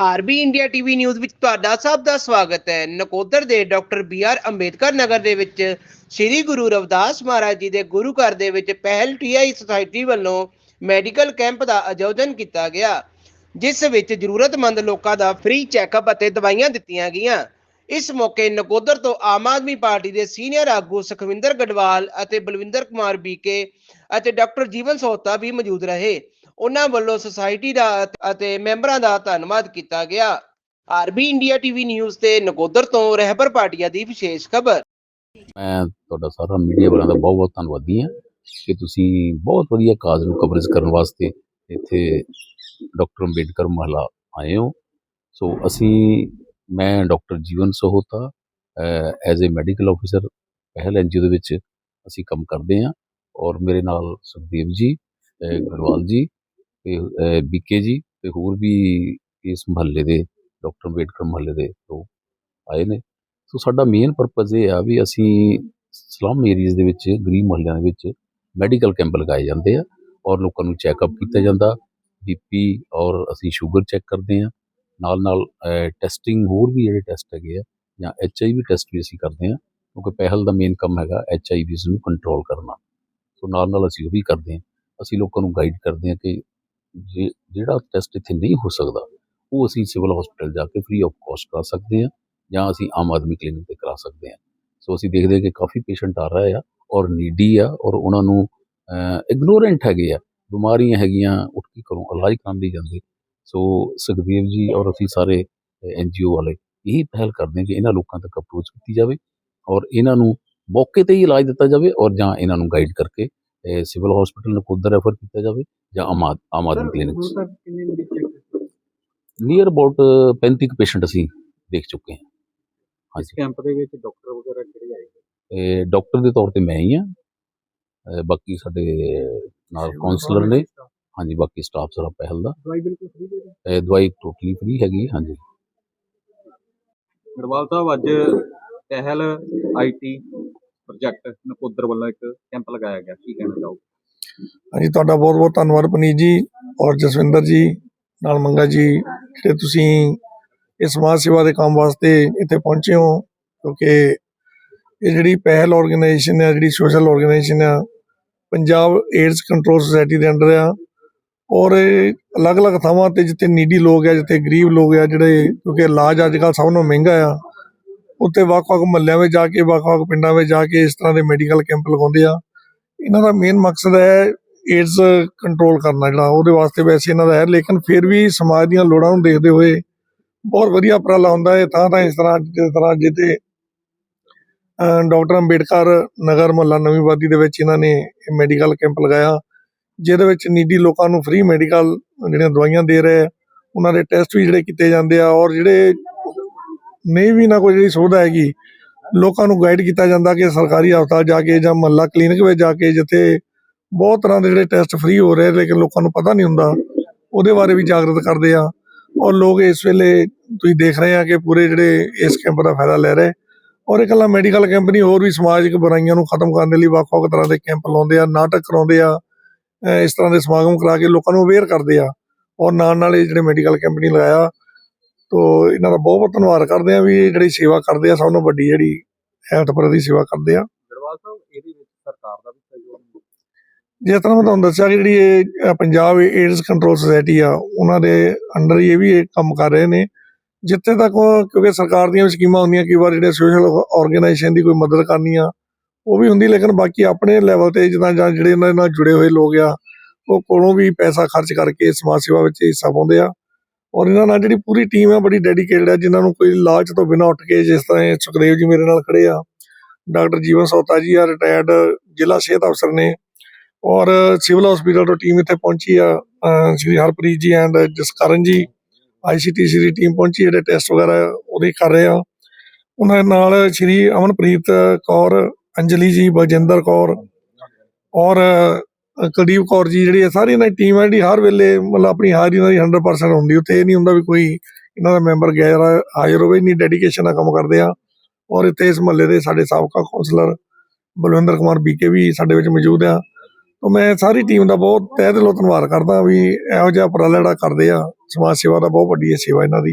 RB India TV news ਵਿੱਚ ਤੁਹਾਡਾ ਸਭ ਦਾ ਸਵਾਗਤ ਹੈ। ਨਕੋਦਰ ਦੇ doctor B R Ambedkar Nagar ਦੇ ਵਿੱਚ ਸ੍ਰੀ ਗੁਰੂ ਰਵਿਦਾਸ ਮਹਾਰਾਜ ਜੀ ਦੇ ਗੁਰੂ ਘਰ ਦੇ ਵਿੱਚ ਪਹਿਲ ਟੀਆਈ ਸੁਸਾਇਟੀ ਵੱਲੋਂ ਮੈਡੀਕਲ ਕੈਂਪ ਦਾ ਆਯੋਜਨ ਕੀਤਾ ਗਿਆ, ਜਿਸ ਵਿੱਚ ਜ਼ਰੂਰਤਮੰਦ ਲੋਕਾਂ ਦਾ ਫ੍ਰੀ ਚੈੱਕਅਪ ਅਤੇ ਦਵਾਈਆਂ ਦਿੱਤੀਆਂ ਗਈਆਂ। ਇਸ ਮੌਕੇ ਨਕੋਦਰ ਤੋਂ ਆਮ ਆਦਮੀ ਪਾਰਟੀ ਦੇ ਸੀਨੀਅਰ ਆਗੂ ਸੁਖਵਿੰਦਰ ਗਡਵਾਲ ਅਤੇ ਬਲਵਿੰਦਰ ਕੁਮਾਰ ਬੀਕੇ ਅਤੇ ਡਾਕਟਰ ਜੀਵਨ ਸੋਹਤਾ ਵੀ ਮੌਜੂਦ ਰਹੇ। ਉਹਨਾਂ ਵੱਲੋਂ ਸੁਸਾਇਟੀ ਦਾ ਅਤੇ ਮੈਂਬਰਾਂ ਦਾ ਧੰਨਵਾਦ ਕੀਤਾ ਗਿਆ। ਆਰਬੀ ਇੰਡੀਆ ਟੀਵੀ ਨਿਊਜ਼ ਤੇ ਨਕੋਦਰ ਤੋਂ ਰਹਿਬਰ ਪਾਟਿਆ ਦੀ ਵਿਸ਼ੇਸ਼ ਖਬਰ। ਮੈਂ ਤੁਹਾਡਾ ਸਾਰਾ ਮੀਡੀਆ ਵਾਲਿਆਂ ਦਾ ਬਹੁਤ ਬਹੁਤ ਧੰਨਵਾਦੀ ਹਾਂ ਕਿ ਤੁਸੀਂ ਬਹੁਤ ਵਧੀਆ ਕਾਜ਼ ਨੂੰ ਕਵਰੇਜ ਕਰਨ ਵਾਸਤੇ ਇੱਥੇ ਡਾਕਟਰ ਅੰਬੇਡਕਰ ਮਹੱਲਾ ਆਏ ਹੋ। ਸੋ ਅਸੀਂ, ਮੈਂ doctor Jeevan Sahota as a medical officer Pahal NGO ਦੇ ਵਿੱਚ ਅਸੀਂ ਕੰਮ ਕਰਦੇ ਹਾਂ ਔਰ ਮੇਰੇ ਨਾਲ ਸੁਖਦੇਵ ਜੀ, ਅਹ, ਗੜਵਾਲ ਜੀ ਤੇ ਬੀਕੇ ਜੀ ਤੇ ਹੋਰ ਵੀ ਇਸ ਮਹੱਲੇ ਦੇ ਡਾਕਟਰ ਅੰਬੇਡਕਰ ਮਹੱਲੇ ਦੇ ਲੋਕ ਆਏ ਨੇ। ਸੋ ਸਾਡਾ ਮੇਨ ਪਰਪਸ ਇਹ ਆ ਵੀ ਅਸੀਂ ਸਲਮ ਏਰੀਆਜ਼ ਦੇ ਵਿੱਚ, ਗਰੀਬ ਮੁਹੱਲਿਆਂ ਦੇ ਵਿੱਚ ਮੈਡੀਕਲ ਕੈਂਪ ਲਗਾਏ ਜਾਂਦੇ ਆ ਔਰ ਲੋਕਾਂ ਨੂੰ ਚੈੱਕਅਪ ਕੀਤਾ ਜਾਂਦਾ। ਬੀਪੀ ਔਰ ਅਸੀਂ ਸ਼ੂਗਰ ਚੈੱਕ ਕਰਦੇ ਆ। ਨਾਲ ਨਾਲ ਟੈਸਟਿੰਗ ਹੋਰ ਵੀ ਜਿਹੜੇ ਟੈਸਟ ਹੈਗੇ ਆ ਜਾਂ ਐਚਆਈਵੀ ਟੈਸਟ ਵੀ ਅਸੀਂ ਕਰਦੇ ਆ ਕਿਉਂਕਿ ਪਹਿਲ ਦਾ ਮੇਨ ਕੰਮ ਹੈਗਾ ਐਚਆਈਵੀ ਨੂੰ ਕੰਟਰੋਲ ਕਰਨਾ। ਸੋ ਨਾਲ ਨਾਲ ਅਸੀਂ ਉਹ ਵੀ ਕਰਦੇ ਆ। ਅਸੀਂ ਲੋਕਾਂ ਨੂੰ ਗਾਈਡ ਕਰਦੇ ਆ ਕਿ ਜੇ ਜਿਹੜਾ ਟੈਸਟ ਇੱਥੇ ਨਹੀਂ ਹੋ ਸਕਦਾ, ਉਹ ਅਸੀਂ ਸਿਵਲ ਹਸਪੀਟਲ ਜਾ ਕੇ ਫ੍ਰੀ ਆਫ ਕਾਸਟ ਕਰਾ ਸਕਦੇ ਹਾਂ ਜਾਂ ਅਸੀਂ ਆਮ ਆਦਮੀ ਕਲੀਨਿਕ ਤੇ ਕਰਾ ਸਕਦੇ ਹਾਂ। ਸੋ ਅਸੀਂ ਦੇਖਦੇ ਹਾਂ ਕਿ ਕਾਫੀ ਪੇਸ਼ੈਂਟ ਆ ਰਹੇ ਆ ਔਰ ਨੀਡੀ ਆ ਔਰ ਉਹਨਾਂ ਨੂੰ ਇਗਨੋਰੈਂਟ ਹੈਗੇ ਆ, ਬਿਮਾਰੀਆਂ ਹੈਗੀਆਂ, ਉੱਠ ਕੇ ਘਰੋਂ ਇਲਾਜ ਕਰਨ ਲਈ ਜਾਂਦੇ। ਸੋ ਸੁਖਦੇਵ ਜੀ ਔਰ ਅਸੀਂ ਸਾਰੇ ਐਨਜੀਓ ਵਾਲੇ ਇਹੀ ਪਹਿਲ ਕਰਦੇ ਹਾਂ ਕਿ ਇਹਨਾਂ ਲੋਕਾਂ ਤੱਕ ਅਪਰੋਚ ਕੀਤੀ ਜਾਵੇ ਔਰ ਇਹਨਾਂ ਨੂੰ ਮੌਕੇ ਤੇ ਹੀ ਇਲਾਜ ਦਿੱਤਾ ਜਾਵੇ ਔਰ ਜਾਂ ਇਹਨਾਂ ਨੂੰ ਗਾਈਡ ਕਰਕੇ ਸਿਵਲ ਹਸਪੀਟਲ ਨੂੰ ਖੁਦ ਰੈਫਰ ਕੀਤਾ ਜਾਵੇ ਜਾਂ ਆਮ ਆਦ- Aam Aadmi clinic near about 35 patient ਅਸੀਂ ਦੇਖ ਚੁੱਕੇ ਹਾਂ। ਹਾਂਜੀ। ਕੈਂਪ ਦੇ ਵਿੱਚ ਡਾਕਟਰ ਵਗੈਰਾ ਕਿਹੜੇ ਆਏ ਇਹ ਡਾਕਟਰ ਦੇ ਤੌਰ ਤੇ ਮੈਂ ਹੀ ਆ ਬਾਕੀ ਸਾਡੇ ਨਾਲ ਕਾਉਂਸਲਰ ਨੇ। ਹਾਂਜੀ ਬਾਕੀ ਸਟਾਫ ਸਾਰਾ ਪਹਿਲ ਦਾ। ਦਵਾਈ ਬਿਲਕੁਲ ਫ੍ਰੀ ਦੇ ਇਹ ਦਵਾਈ ਟੋਟਲੀ ਫ੍ਰੀ ਹੈਗੀ ਹਾਂਜੀ। ਗੜਵਾਲ ਸਾਹਿਬ ਅੱਜ ਪਹਿਲ ਆਈਟੀ ਪ੍ਰੋਜੈਕਟ ਨਕੋਦਰ ਵੱਲੋਂ ਇੱਕ ਕੈਂਪ ਲਗਾਇਆ ਗਿਆ, ਕੀ ਕਹਿਣਾ ਚਾਹੋਗੇ? ਹਾਂਜੀ, ਤੁਹਾਡਾ ਬਹੁਤ ਬਹੁਤ ਧੰਨਵਾਦ ਪਨੀਤ ਜੀ ਔਰ ਜਸਵਿੰਦਰ ਜੀ, ਨਾਲ ਮੰਗਾ ਜੀ, ਜਿਹੜੇ ਤੁਸੀਂ ਇਸ ਸਮਾਜ ਸੇਵਾ ਦੇ ਕੰਮ ਵਾਸਤੇ ਇੱਥੇ ਪਹੁੰਚੇ ਹੋ, ਕਿਉਂਕਿ ਇਹ ਜਿਹੜੀ ਪਹਿਲ ਆਰਗੇਨਾਈਜੇਸ਼ਨ ਹੈ ਜਿਹੜੀ ਸੋਸ਼ਲ ਆਰਗੇਨਾਈਜੇਸ਼ਨ ਆ, ਪੰਜਾਬ ਏਡਸ ਕੰਟਰੋਲ ਸੁਸਾਇਟੀ ਦੇ ਅੰਡਰ ਆ, ਔਰ ਇਹ ਅਲੱਗ-ਅਲੱਗ ਥਾਵਾਂ ਤੇ ਜਿੱਥੇ ਨੀਡੀ ਲੋਕ ਆ, ਜਿੱਥੇ ਗਰੀਬ ਲੋਕ ਆ, ਜਿਹੜੇ ਕਿਉਂਕਿ ਇਲਾਜ ਅੱਜ ਕੱਲ੍ਹ ਸਭ ਨੂੰ ਮਹਿੰਗਾ ਆ ਉੱਥੇ ਵੱਖ-ਵੱਖ ਮਹੱਲਿਆਂ ਵਿੱਚ ਜਾ ਕੇ, ਵੱਖ-ਵੱਖ ਪਿੰਡਾਂ ਵਿੱਚ ਜਾ ਕੇ ਇਸ ਤਰ੍ਹਾਂ ਦੇ ਮੈਡੀਕਲ ਕੈਂਪ ਲਗਾਉਂਦੇ ਆ। ਇਹਨਾਂ ਦਾ ਮੇਨ ਮਕਸਦ ਹੈ ਏਡਸ ਕੰਟਰੋਲ ਕਰਨਾ ਜਿਹੜਾ, ਉਹਦੇ ਵਾਸਤੇ ਵੈਸੇ ਇਹਨਾਂ ਦਾ ਹੈ, ਲੇਕਿਨ ਫਿਰ ਵੀ ਸਮਾਜ ਦੀਆਂ ਲੋੜਾਂ ਨੂੰ ਦੇਖਦੇ ਹੋਏ ਬਹੁਤ ਵਧੀਆ ਉਪਰਾਲਾ ਹੁੰਦਾ ਹੈ। ਤਾਂ ਤਾਂ ਇਸ ਤਰ੍ਹਾਂ, ਜਿਸ ਤਰ੍ਹਾਂ ਜਿੱਥੇ ਡਾਕਟਰ ਅੰਬੇਡਕਰ ਨਗਰ ਮੁਹੱਲਾ ਨਵੀਂ ਵਾਦੀ ਦੇ ਵਿੱਚ ਇਹਨਾਂ ਨੇ ਮੈਡੀਕਲ ਕੈਂਪ ਲਗਾਇਆ, ਜਿਹਦੇ ਵਿੱਚ ਨੀਡੀ ਲੋਕਾਂ ਨੂੰ ਫ੍ਰੀ ਮੈਡੀਕਲ ਜਿਹੜੀਆਂ ਦਵਾਈਆਂ ਦੇ ਰਹੇ ਉਹਨਾਂ ਦੇ ਟੈਸਟ ਵੀ ਜਿਹੜੇ ਕੀਤੇ ਜਾਂਦੇ ਆ ਔਰ ਜਿਹੜੇ ਨਹੀਂ ਵੀ ਨਾ ਕੋਈ ਜਿਹੜੀ ਸੁਵਿਧਾ ਹੈਗੀ, ਲੋਕਾਂ ਨੂੰ ਗਾਈਡ ਕੀਤਾ ਜਾਂਦਾ ਕਿ ਸਰਕਾਰੀ ਹਸਪਤਾਲ ਜਾ ਕੇ ਜਾਂ ਮਹੱਲਾ ਕਲੀਨਿਕ ਵਿੱਚ ਜਾ ਕੇ ਜਿੱਥੇ ਬਹੁਤ ਤਰ੍ਹਾਂ ਦੇ ਜਿਹੜੇ ਟੈਸਟ ਫ੍ਰੀ ਹੋ ਰਹੇ, ਲੇਕਿਨ ਲੋਕਾਂ ਨੂੰ ਪਤਾ ਨਹੀਂ ਹੁੰਦਾ, ਉਹਦੇ ਬਾਰੇ ਵੀ ਜਾਗਰਤ ਕਰਦੇ ਆ। ਔਰ ਲੋਕ ਇਸ ਵੇਲੇ ਤੁਸੀਂ ਦੇਖ ਰਹੇ ਆ ਕਿ ਪੂਰੇ ਜਿਹੜੇ ਇਸ ਕੈਂਪ ਦਾ ਫਾਇਦਾ ਲੈ ਰਹੇ। ਔਰ ਇਕੱਲਾ ਮੈਡੀਕਲ ਕੈਂਪ ਨਹੀਂ, ਹੋਰ ਵੀ ਸਮਾਜਿਕ ਬੁਰਾਈਆਂ ਨੂੰ ਖਤਮ ਕਰਨ ਦੇ ਲਈ ਵੱਖ-ਵੱਖ ਤਰ੍ਹਾਂ ਦੇ ਕੈਂਪ ਲਾਉਂਦੇ ਆ, ਨਾਟਕ ਕਰਾਉਂਦੇ ਆ ਇਸ ਤਰ੍ਹਾਂ ਦੇ ਸਮਾਗਮ ਕਰਾ ਕੇ ਲੋਕਾਂ ਨੂੰ ਅਵੇਅਰ ਕਰਦੇ ਆ। ਔਰ ਨਾਲ ਨਾਲ ਇਹ ਜਿਹੜੇ ਮੈਡੀਕਲ ਕੈਂਪ ਨਹੀਂ ਲਗਾਇਆ ਤੋ ਇਹਨਾਂ ਦਾ ਬਹੁਤ ਬਹੁਤ ਧੰਨਵਾਦ ਕਰਦੇ ਆ ਵੀ ਇਹ ਜਿਹੜੀ ਸੇਵਾ ਕਰਦੇ ਆ ਸਭ ਤੋਂ ਵੱਡੀ ਜਿਹੜੀ ਹੈਲਥ ਪ੍ਰਤੀ ਸੇਵਾ ਕਰਦੇ ਆ। ਗੜਵਾਲ ਸਾਹਿਬ ਇਹਦੇ ਵਿੱਚ ਸਰਕਾਰ ਦਾ ਵੀ ਸਹਿਯੋਗ ਹੈ। ਜਿਸ ਤਰ੍ਹਾਂ ਮੈਂ ਤੁਹਾਨੂੰ ਦੱਸਿਆ ਕਿ ਜਿਹੜੀ ਇਹ ਪੰਜਾਬ ਏਡਸ ਕੰਟਰੋਲ ਸੁਸਾਇਟੀ ਆ ਉਹਨਾਂ ਦੇ ਅੰਡਰ ਇਹ ਵੀ ਇਹ ਕੰਮ ਕਰ ਰਹੇ ਨੇ। ਜਿੱਥੇ ਤੱਕ ਕਿਉਂਕਿ ਸਰਕਾਰ ਦੀਆਂ ਵੀ ਸਕੀਮਾਂ ਹੁੰਦੀਆਂ ਕਈ ਵਾਰ ਜਿਹੜੇ ਸੋਸ਼ਲ ਆਰਗੇਨਾਈਜੇਸ਼ਨ ਦੀ ਕੋਈ ਮਦਦ ਕਰਨੀ ਆ ਉਹ ਵੀ ਹੁੰਦੀ ਲੇਕਿਨ ਬਾਕੀ ਆਪਣੇ ਲੈਵਲ ਤੇ ਜਿੱਦਾਂ ਜਾਂ ਜਿਹੜੇ ਇਹਨਾਂ ਨਾਲ ਜੁੜੇ ਹੋਏ ਲੋਕ ਆ ਉਹ ਕੋਲੋਂ ਵੀ ਪੈਸਾ ਖਰਚ ਕਰਕੇ ਸਮਾਜ ਸੇਵਾ ਵਿੱਚ ਹਿੱਸਾ ਪਾਉਂਦੇ ਆ। ਔਰ ਇਹਨਾਂ ਨਾਲ ਜਿਹੜੀ ਪੂਰੀ ਟੀਮ ਹੈ ਬੜੀ ਡੈਡੀਕੇਟਡ ਹੈ ਜਿਨ੍ਹਾਂ ਨੂੰ ਕੋਈ ਲਾਲਚ ਤੋਂ ਬਿਨਾਂ ਉੱਠ ਕੇ ਜਿਸ ਤਰ੍ਹਾਂ ਇਹ ਸੁਖਦੇਵ ਜੀ ਮੇਰੇ ਨਾਲ ਖੜੇ ਆ, ਡਾਕਟਰ ਜੀਵਨ ਸੌਤਾ ਜੀ ਆ ਰਿਟਾਇਰਡ ਜ਼ਿਲ੍ਹਾ ਸਿਹਤ ਅਫਸਰ ਨੇ, ਔਰ ਸਿਵਲ ਹਸਪੀਟਲ ਤੋਂ ਟੀਮ ਇੱਥੇ ਪਹੁੰਚੀ ਆ ਸ਼੍ਰੀ ਹਰਪ੍ਰੀਤ ਜੀ ਐਂਡ ਜਸਕਰਨ ਜੀ ਆਈਸੀਟੀਸੀ ਦੀ ਟੀਮ ਪਹੁੰਚੀ, ਜਿਹੜੇ ਟੈਸਟ ਵਗੈਰਾ ਉਹਦੇ ਕਰ ਰਹੇ ਆ। ਉਹਨਾਂ ਨਾਲ ਸ਼੍ਰੀ ਅਮਨਪ੍ਰੀਤ ਕੌਰ, ਅੰਜਲੀ ਜੀ ਬਜਿੰਦਰ ਕੌਰ, ਔਰ ਕੁਲਦੀਪ ਕੌਰ ਜੀ ਜਿਹੜੀ ਇਹ ਸਾਰੀ ਇਹਨਾਂ ਦੀ ਟੀਮ ਹੈ ਜਿਹੜੀ ਹਰ ਵੇਲੇ ਮਤਲਬ ਆਪਣੀ ਹਾਜ਼ਰੀ ਇਹਨਾਂ ਦੀ 100% ਹੁੰਦੀ। ਉੱਥੇ ਇਹ ਨਹੀਂ ਹੁੰਦਾ ਵੀ ਕੋਈ ਇਹਨਾਂ ਦਾ ਮੈਂਬਰ ਗੈਰ ਹਾਜ਼ਰ ਹੋਵੇ ਨਹੀਂ ਡੈਡੀਕੇਸ਼ਨ ਨਾਲ ਕੰਮ ਕਰਦੇ ਆ। ਔਰ ਇੱਥੇ ਇਸ ਮਹੱਲੇ ਦੇ ਸਾਡੇ ਸਾਬਕਾ ਕੌਂਸਲਰ ਬਲਵਿੰਦਰ ਕੁਮਾਰ ਬੀਕੇ ਵੀ ਸਾਡੇ ਵਿੱਚ ਮੌਜੂਦ ਆ। ਤਾਂ ਮੈਂ ਸਾਰੀ ਟੀਮ ਦਾ ਬਹੁਤ ਤਹਿ ਦਿਲੋਂ ਧੰਨਵਾਦ ਕਰਦਾ ਵੀ ਇਹੋ ਜਿਹਾ ਉਪਰਾਲਾ ਜਿਹੜਾ ਕਰਦੇ ਆ। ਸਮਾਜ ਸੇਵਾ ਦਾ ਬਹੁਤ ਵੱਡੀ ਹੈ ਸੇਵਾ ਇਹਨਾਂ ਦੀ।